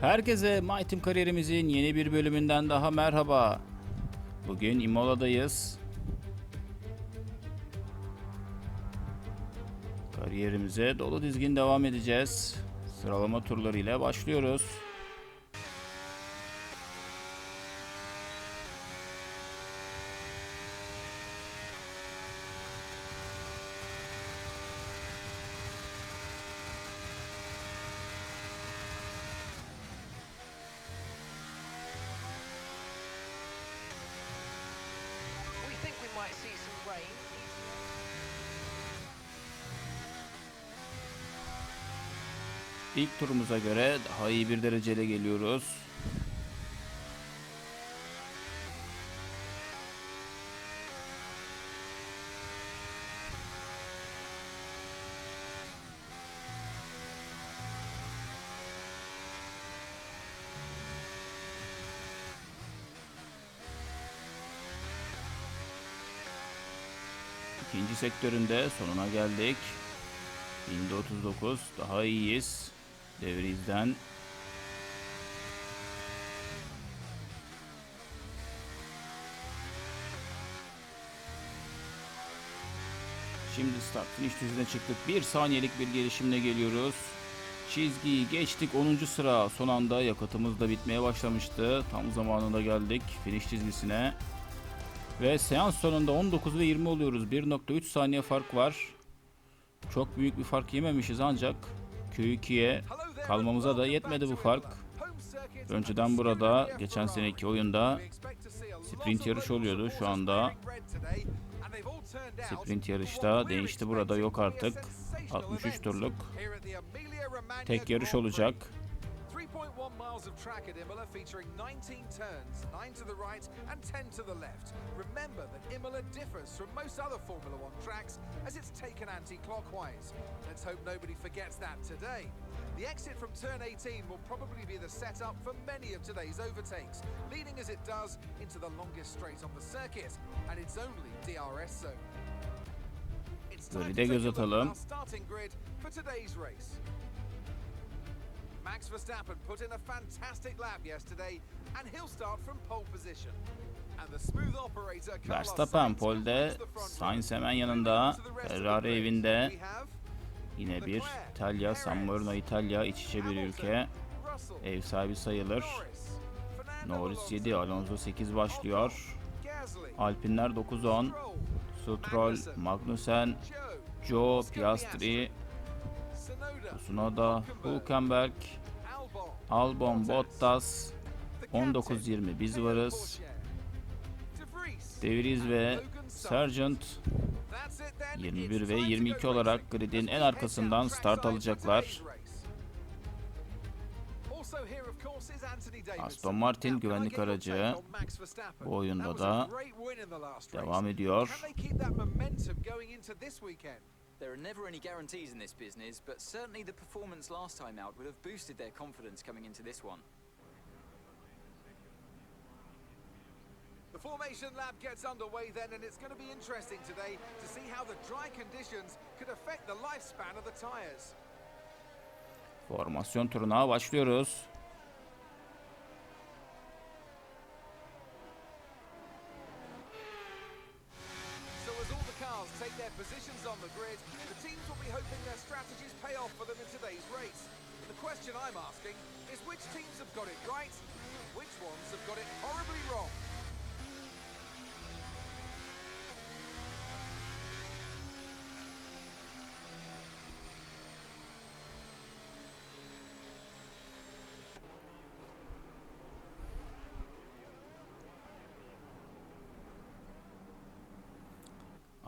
Herkese My kariyerimizin yeni bir bölümünden daha merhaba. Bugün Imola'dayız. Kariyerimize dolu dizgin devam edeceğiz. Sıralama turları ile başlıyoruz. We think we might see some rain. İlk turumuza göre daha iyi bir dereceyle geliyoruz. İkinci sektöründe sonuna geldik. Binde 39 daha iyiyiz. Devrizden. Şimdi start finish düzüne çıktık. Bir saniyelik bir gelişimle geliyoruz. Çizgiyi geçtik 10. sıra. Son anda yakıtımız da bitmeye başlamıştı. Tam zamanında geldik finish çizgisine. Ve seans sonunda 19 ve 20 oluyoruz. 1.3 saniye fark var. Çok büyük bir fark yememişiz ancak Q2'ye kalmamıza da yetmedi bu fark. Önceden burada geçen seneki oyunda sprint yarış oluyordu. Şu anda sprint yarışta değişti. Burada yok artık. 63 turluk tek yarış olacak. 3.1 miles of track at Imola featuring 19 turns, 9 to the right and 10 to the left. Remember that Imola differs from most other Formula One tracks as it's taken anti-clockwise. Let's hope nobody forgets that today. The exit from turn 18 will probably be the setup for many of today's overtakes, leading as it does into the longest straight on the circuit, and it's only DRS zone. It's time to Grid'e take göz a look at atalım. our starting grid for today's race. Max Verstappen put in a fantastic lap yesterday, and he'll start from pole position. And the smooth operator Carlos Verstappen polde, Sainz hemen yanında, Ferrari evinde. Yine bir İtalya, San Marino İtalya iç içe bir ülke. Ev sahibi sayılır. Norris, Fernando Norris Alonso, 7, Alonso 8 başlıyor. Alpinler 9-10. Stroll, Magnussen, Joe, Piastri, Tsunoda, Hülkenberg, Albon, Bottas, the captain, 19-20 biz varız. De Vries, De Vries ve then. 21 It's ve time to 22 go olarak gridin en arkasından start alacaklar. Aston Martin güvenlik aracı bu oyunda da devam ediyor. Can they keep that momentum going into this weekend? There are never any guarantees in this business, but certainly the performance last time out would have boosted their confidence coming into this one. The formation Lab gets underway then, and it's going to be interesting today to see how the dry conditions could affect the lifespan of the tyres. Formasyon turuna başlıyoruz. Take their positions on the grid, the teams will be hoping their strategies pay off for them in today's race. The question I'm asking is which teams have got it right, which ones have got it horribly wrong?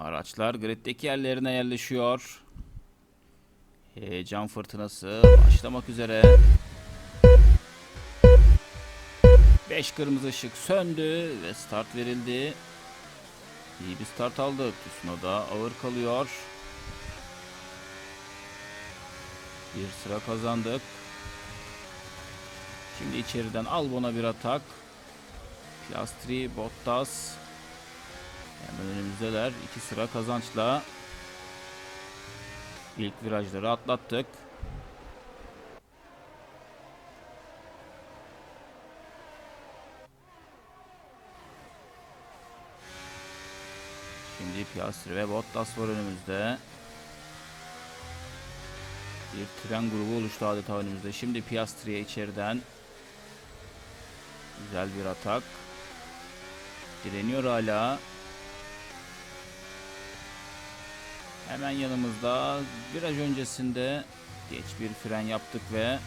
Araçlar griddeki yerlerine yerleşiyor. Heyecan fırtınası başlamak üzere. 5 kırmızı ışık söndü ve start verildi. İyi bir start aldık. Tsunoda ağır kalıyor. Bir sıra kazandık. Şimdi içeriden Albon'a bir atak. Piastri, Bottas. Hemen önümüzdeler. İki sıra kazançla ilk virajları atlattık. Şimdi Piastri ve Bottas var önümüzde. Bir tren grubu oluştu adeta önümüzde. Şimdi Piastri'ye içeriden güzel bir atak. Direniyor hala. Hemen yanımızda viraj öncesinde geç bir fren yaptık ve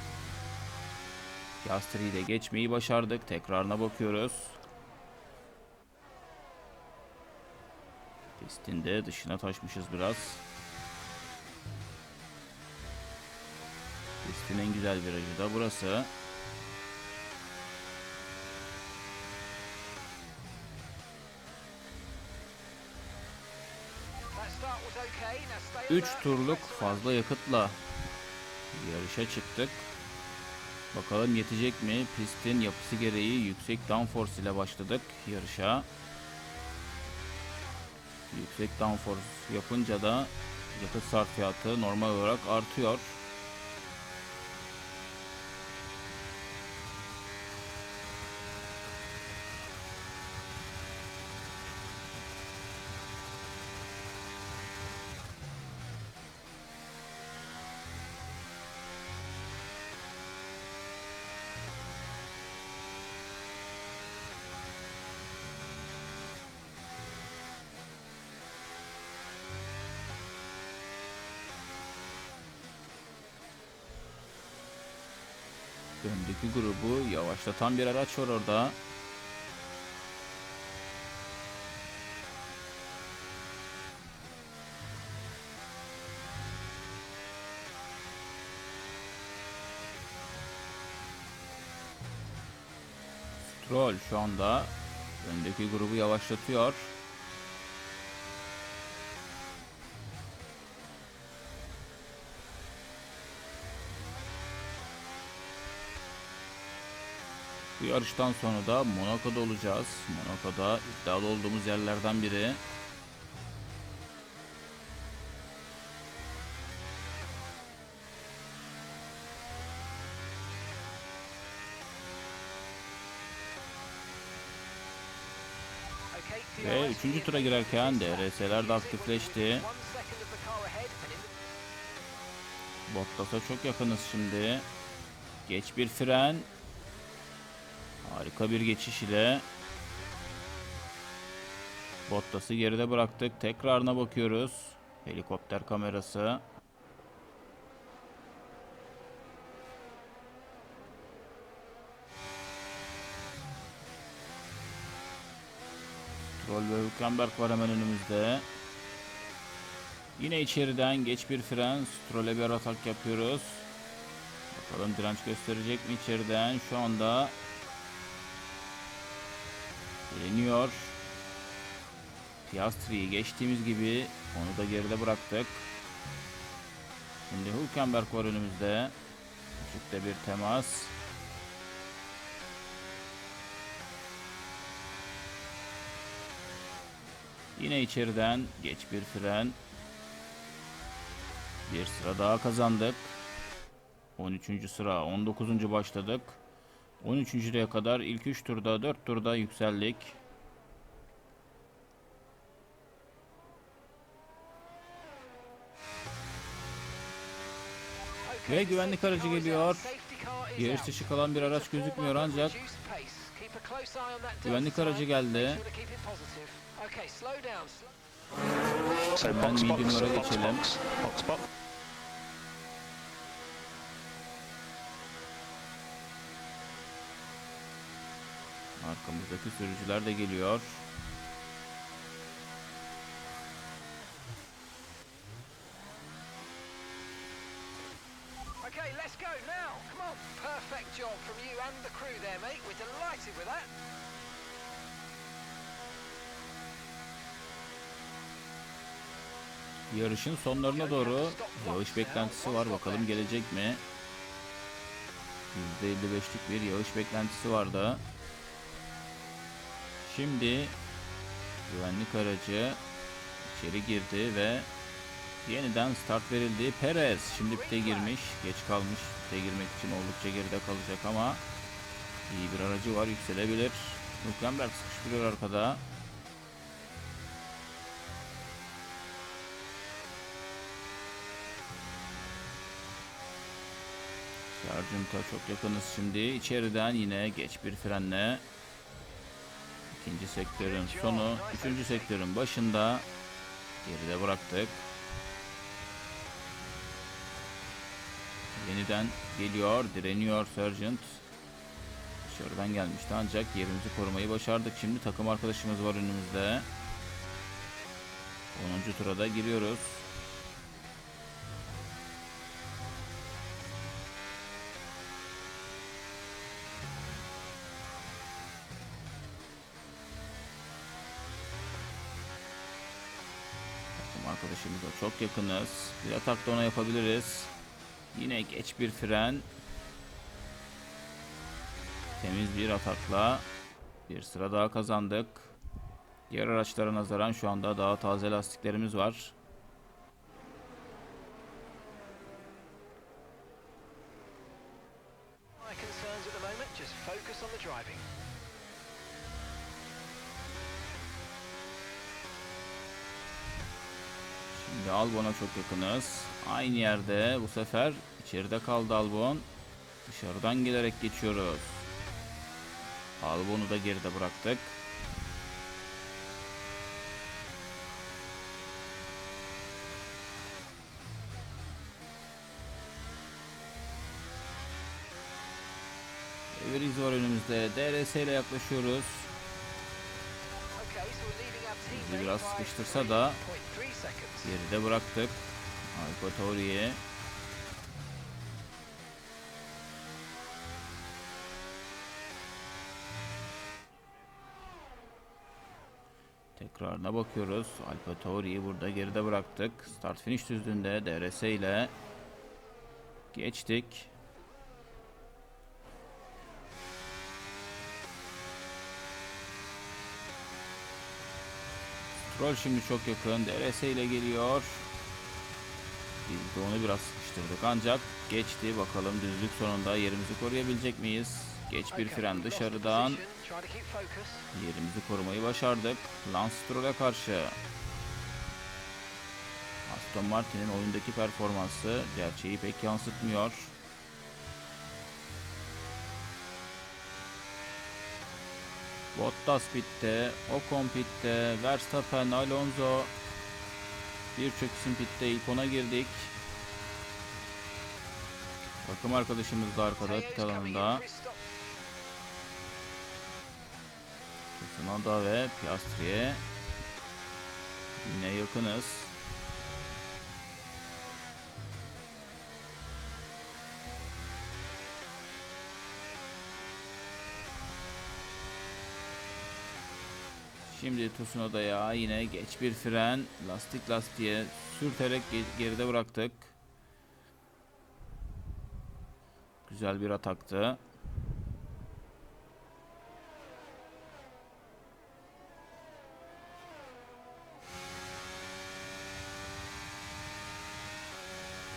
Piastri'yi de geçmeyi başardık. Tekrarına bakıyoruz. Pistin de dışına taşmışız biraz. Pistin en güzel virajı da burası start was okay. Now stay 3 alert. turluk fazla yakıtla yarışa çıktık. Bakalım yetecek mi? Pistin yapısı gereği yüksek downforce ile başladık yarışa. Yüksek downforce yapınca da yakıt sarfiyatı normal olarak artıyor. Öndeki grubu yavaşlatan bir araç var orada. Stroll şu anda öndeki grubu yavaşlatıyor. Bu yarıştan sonra da Monaco'da olacağız. Monaco'da iddialı olduğumuz yerlerden biri. Ve üçüncü tura girerken. DRS'ler de aktifleşti. Bottas'a çok yakınız şimdi. Geç bir fren. Harika bir geçiş ile Bottas'ı geride bıraktık. Tekrarına bakıyoruz. Helikopter kamerası. Stroll ve Hülkenberg var hemen önümüzde. Yine içeriden geç bir fren. Stroll'e bir atak yapıyoruz. Bakalım direnç gösterecek mi içeriden. Şu anda direniyor. Piastri'yi geçtiğimiz gibi onu da geride bıraktık. Şimdi Hülkenberg var önümüzde. Küçükte bir temas. Yine içeriden geç bir fren. Bir sıra daha kazandık. 13. sıra 19. başladık. 13.ye kadar ilk 3 turda 4 turda yükseldik. Ve güvenlik aracı geliyor. Yarış dışı kalan bir araç gözükmüyor ancak reduce pace. Keep a close eye Arkamızdaki sürücüler de geliyor. Okay, let's go now. Come on. Perfect job from you and the crew there, mate. We're delighted with that. Yarışın sonlarına doğru yağış beklentisi var. Bakalım gelecek mi? %55'lik bir yağış beklentisi vardı. Şimdi güvenlik aracı içeri girdi ve yeniden start verildi. Perez şimdi pite girmiş. Geç kalmış. Pite girmek için oldukça geride kalacak ama iyi bir aracı var. Yükselebilir. Hülkenberg sıkıştırıyor arkada. Sargent'a çok yakınız şimdi. İçeriden yine geç bir frenle İkinci sektörün sonu. Üçüncü sektörün başında. Geride bıraktık. Yeniden geliyor. Direniyor Sargent. Dışarıdan gelmişti ancak yerimizi korumayı başardık. Şimdi takım arkadaşımız var önümüzde. 10. tura da giriyoruz. Takım arkadaşımızla çok yakınız. Bir atak da ona yapabiliriz. Yine geç bir fren. Temiz bir atakla bir sıra daha kazandık. Diğer araçlara nazaran şu anda daha taze lastiklerimiz var. Albon'a çok yakınız. Aynı yerde bu sefer içeride kaldı Albon. Dışarıdan gelerek geçiyoruz. Albon'u da geride bıraktık. Everiz var önümüzde. DRS ile yaklaşıyoruz. Bizi biraz sıkıştırsa da 3.3 seconds. Geride bıraktık. Alfa Tauri'ye. Tekrarına bakıyoruz. Alfa Tauri'yi burada geride bıraktık. Start finish düzlüğünde DRS ile geçtik. Stroll şimdi çok yakın. DRS ile geliyor. Biz de onu biraz sıkıştırdık ancak geçti. Bakalım düzlük sonunda yerimizi koruyabilecek miyiz? Geç bir fren dışarıdan. Yerimizi korumayı başardık. Lance Stroll'e karşı. Aston Martin'in oyundaki performansı gerçeği pek yansıtmıyor. Bottas pitte, Ocon pitte, Verstappen, Alonso birçok isim pitte ilk ona girdik. Takım arkadaşımız da arkada pit alanında. Tsunoda ve Piastri'ye yine yakınız. Şimdi Tsunoda'ya yine geç bir fren lastik lastiğe sürterek ge- geride bıraktık. Güzel bir ataktı.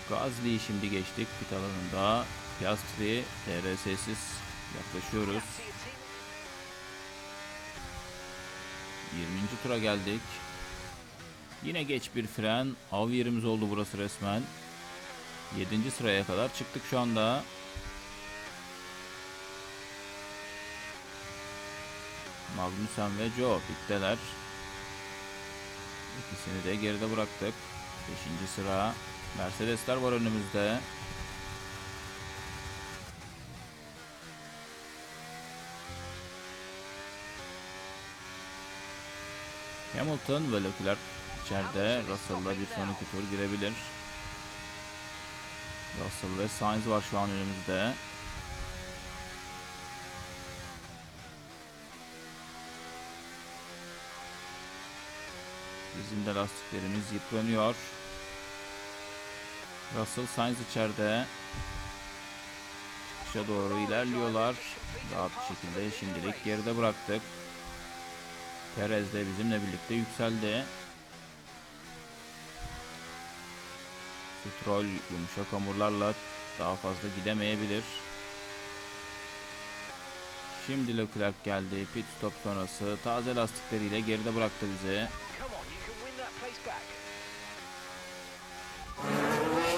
Gazli'yi şimdi geçtik pit alanında. Piastri DRS'siz yaklaşıyoruz. 20. tura geldik. Yine geç bir fren. Av yerimiz oldu burası resmen. 7. sıraya kadar çıktık şu anda. Magnussen ve Joe bitteler. İkisini de geride bıraktık. 5. sıra. Mercedesler var önümüzde. Hamilton ve Leclerc içeride. Russell'la bir sonraki tur girebilir. Russell ve Sainz var şu an önümüzde. Bizim de lastiklerimiz yıpranıyor. Russell Sainz içeride. Çıkışa doğru ilerliyorlar. Rahat bir şekilde şimdilik geride bıraktık. Perez de bizimle birlikte yükseldi. Stroll yumuşak hamurlarla daha fazla gidemeyebilir. Şimdi Leclerc geldi. Pit stop sonrası taze lastikleriyle geride bıraktı bizi.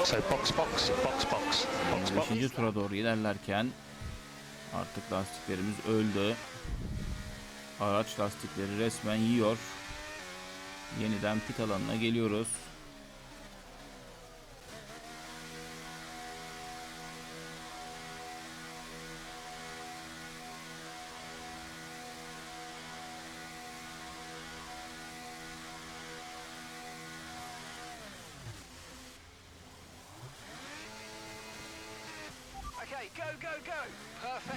So box, box, box, box, box, box. 5. tura doğru ilerlerken artık lastiklerimiz öldü. Araç lastikleri resmen yiyor. Yeniden pit alanına geliyoruz.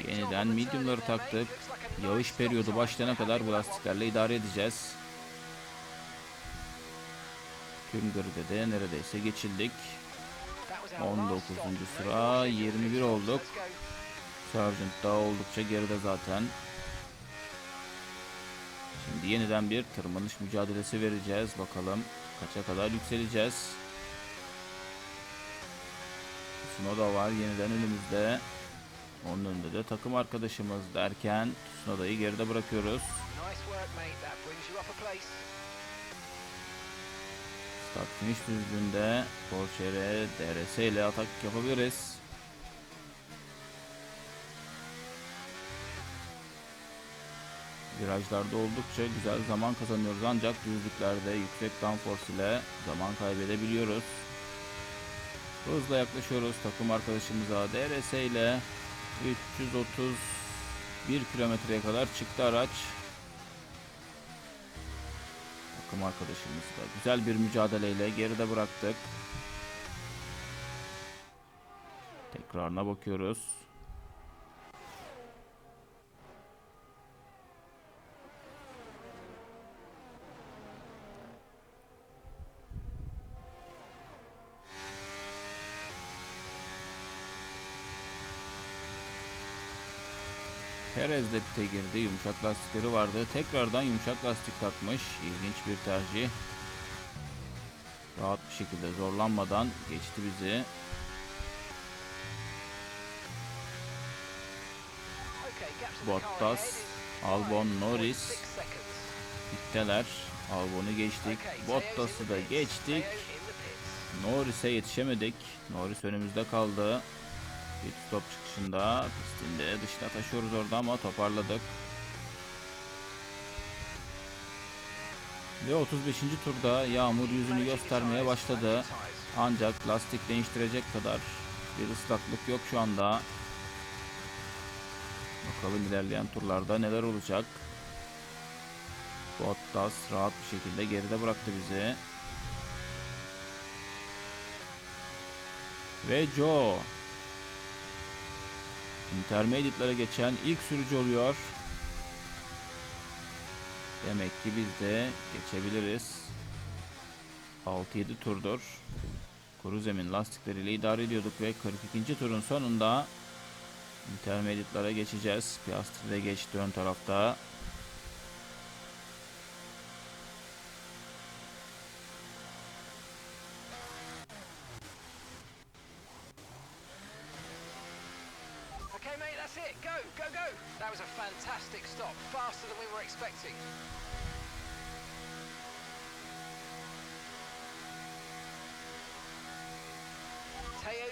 Yeniden mediumları taktık. Yağış periyodu başlayana kadar bu lastiklerle idare edeceğiz. Tüm grid'e de neredeyse geçildik. That was our 19. last stop. No sıra, more 21 olduk. Sargent daha oldukça geride zaten. Şimdi yeniden bir tırmanış mücadelesi vereceğiz. Bakalım kaça kadar yükseleceğiz. Tsunoda var yeniden önümüzde. Onun önünde de takım arkadaşımız derken Tsunoda'yı geride bırakıyoruz. Start finish düzlüğünde Porsche'ye DRS ile atak yapabiliriz. Virajlarda oldukça güzel zaman kazanıyoruz ancak düzlüklerde yüksek downforce ile zaman kaybedebiliyoruz. Hızla yaklaşıyoruz takım arkadaşımıza DRS ile 331 kilometreye kadar çıktı araç. Takım arkadaşımızı da güzel bir mücadeleyle geride bıraktık. Tekrarına bakıyoruz. Perez de pite girdi. Yumuşak lastikleri vardı. Tekrardan yumuşak lastik takmış. İlginç bir tercih. Rahat bir şekilde zorlanmadan geçti bizi. Bottas, Albon, 5.6 Norris pitteler. Albon'u geçtik. Bottas'ı da geçtik. Norris'e yetişemedik. Norris önümüzde kaldı. Pit stop çıkışında pistinde dışına taşıyoruz orada ama toparladık. Ve 35. turda Yağmur yüzünü göstermeye başladı. Ancak lastik değiştirecek kadar bir ıslaklık yok şu anda. Bakalım ilerleyen turlarda neler olacak. Bottas rahat bir şekilde geride bıraktı bizi. Ve Joe Intermediate'lara geçen ilk sürücü oluyor. Demek ki biz de geçebiliriz. 6-7 turdur. Kuru zemin lastikleriyle idare ediyorduk ve 42. turun sonunda Intermediate'lara geçeceğiz. Piastri de geçti ön tarafta.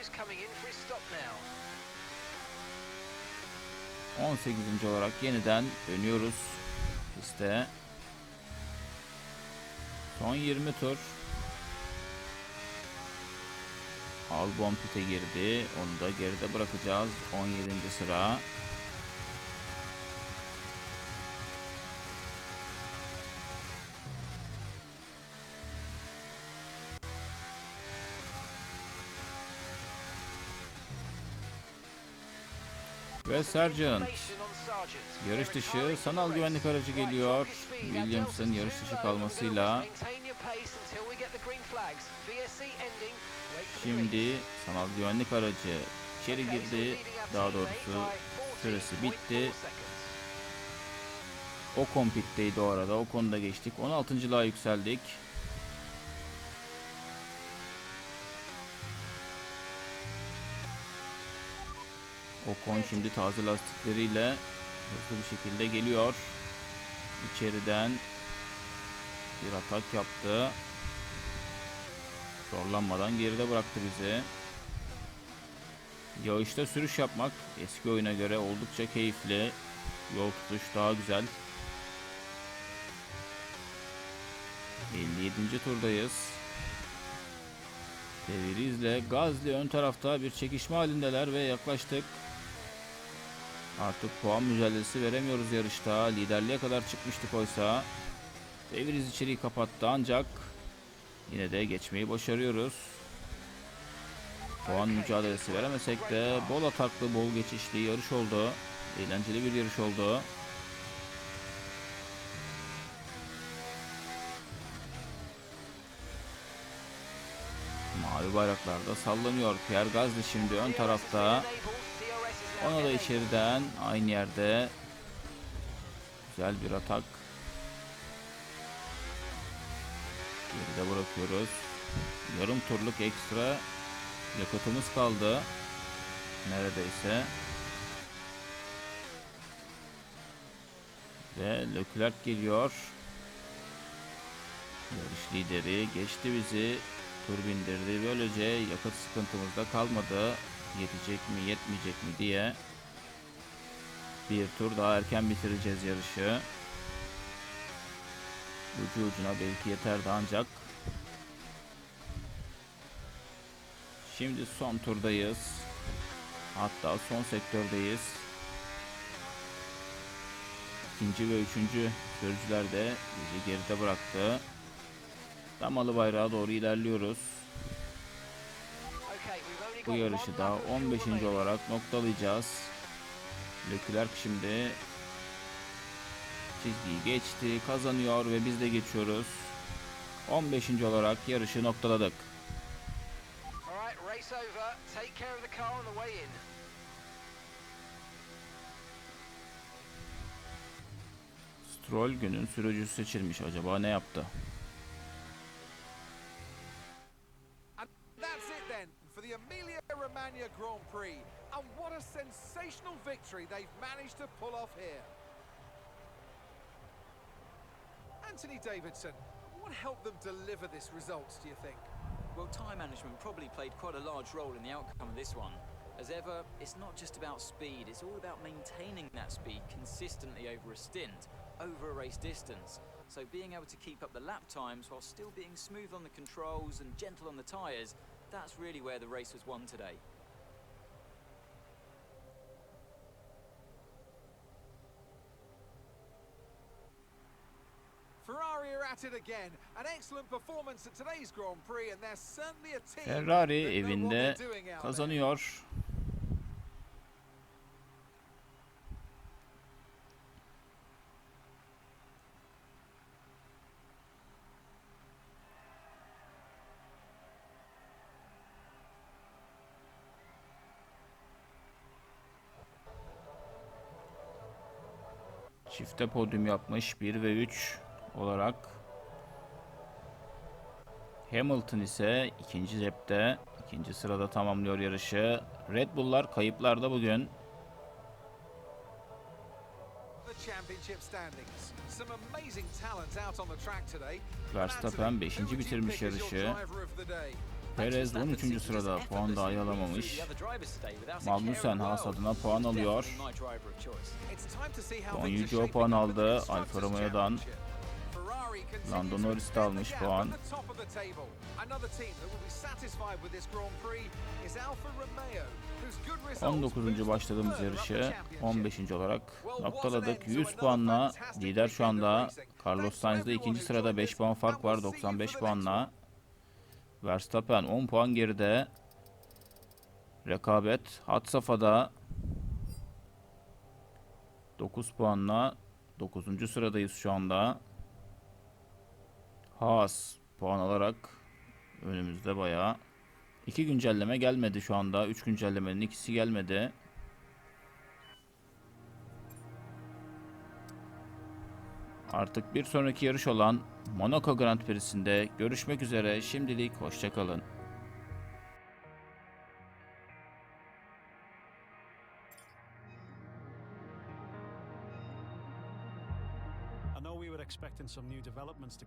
Teo's coming in for his stop now. 18. olarak yeniden dönüyoruz piste. Son 20 tur. Albon pite girdi. Onu da geride bırakacağız. 17. sıra. Ve Sargent. Yarış dışı sanal güvenlik aracı geliyor. Williams'ın yarış dışı kalmasıyla şimdi sanal güvenlik aracı içeri girdi. Daha doğrusu süresi 14.4 bitti. seconds. Ocon pitteydi o arada. Ocon'da geçtik. 16.lığa yükseldik. Ocon şimdi taze lastikleriyle hızlı bir şekilde geliyor. İçeriden bir atak yaptı. Zorlanmadan geride bıraktı bizi. Yağışta sürüş yapmak eski oyuna göre oldukça keyifli. Yol tutuş daha güzel. 57. turdayız. Devirizle Gazli ön tarafta bir çekişme halindeler ve yaklaştık. Artık puan mücadelesi veremiyoruz yarışta. Liderliğe kadar çıkmıştık oysa. Deviriz içeriği kapattı ancak yine de geçmeyi başarıyoruz. Puan mücadelesi veremesek de bol ataklı, bol geçişli yarış oldu. Eğlenceli bir yarış oldu. Mavi bayraklarda sallanıyor. Pierre Gasly şimdi ön tarafta. Ona da içeriden aynı yerde güzel bir atak. Geride bırakıyoruz. Yarım turluk ekstra yakıtımız kaldı. Neredeyse. Ve Leclerc geliyor. Yarış lideri geçti bizi. Tur bindirdi. Böylece yakıt sıkıntımız da kalmadı. Yetecek mi yetmeyecek mi diye. Bir tur daha erken bitireceğiz yarışı. Ucu ucuna belki yeterdi ancak. Şimdi son turdayız. Hatta son sektördeyiz. İkinci ve üçüncü sürücüler de bizi geride bıraktı. Damalı bayrağa doğru ilerliyoruz. Bu yarışı da 15. olarak noktalayacağız. Leclerc şimdi çizgiyi geçti, kazanıyor ve biz de geçiyoruz. 15. olarak yarışı noktaladık. Stroll günün sürücüsü seçilmiş. Acaba ne yaptı? For the Emilia Romagna Grand Prix. And what a sensational victory they've managed to pull off here. Anthony Davidson, what helped them deliver this result, do you think? Well, time management probably played quite a large role in the outcome of this one. As ever, it's not just about speed, it's all about maintaining that speed consistently over a stint, over a race distance. So being able to keep up the lap times while still being smooth on the controls and gentle on the tyres, that's really where the race was won today. Ferrari are at it again. An excellent performance at today's Grand Prix, and they're certainly a team. Ferrari that know what evinde they're doing out there. kazanıyor. Çifte podyum yapmış 1 ve 3 olarak. Hamilton ise ikinci cepte, ikinci sırada tamamlıyor yarışı. Red Bull'lar kayıplarda bugün. Verstappen Anthony, 5. who would you bitirmiş yarışı. Driver of the day? Perez 13. sırada puan dahi alamamış. Magnussen Haas adına puan alıyor. Guan Yu puan aldı Alfa Romeo'dan. Lando Norris de almış puan. results 19. boost başladığımız yarışı championship. 15. olarak noktaladık. end to 100 another puanla lider şu anda. Carlos Thanks to Sainz de everyone ikinci who sırada joined 5 us, puan fark var see you for 95 the next one. puanla. Verstappen 10 puan geride. Rekabet had safhada 9 puanla 9. sıradayız şu anda. Haas puan alarak önümüzde bayağı. 2 güncelleme gelmedi şu anda. 3 güncellemenin ikisi gelmedi. Artık bir sonraki yarış olan Monaco Grand Prix'sinde görüşmek üzere. Şimdilik hoşçakalın. I know we were expecting some new developments to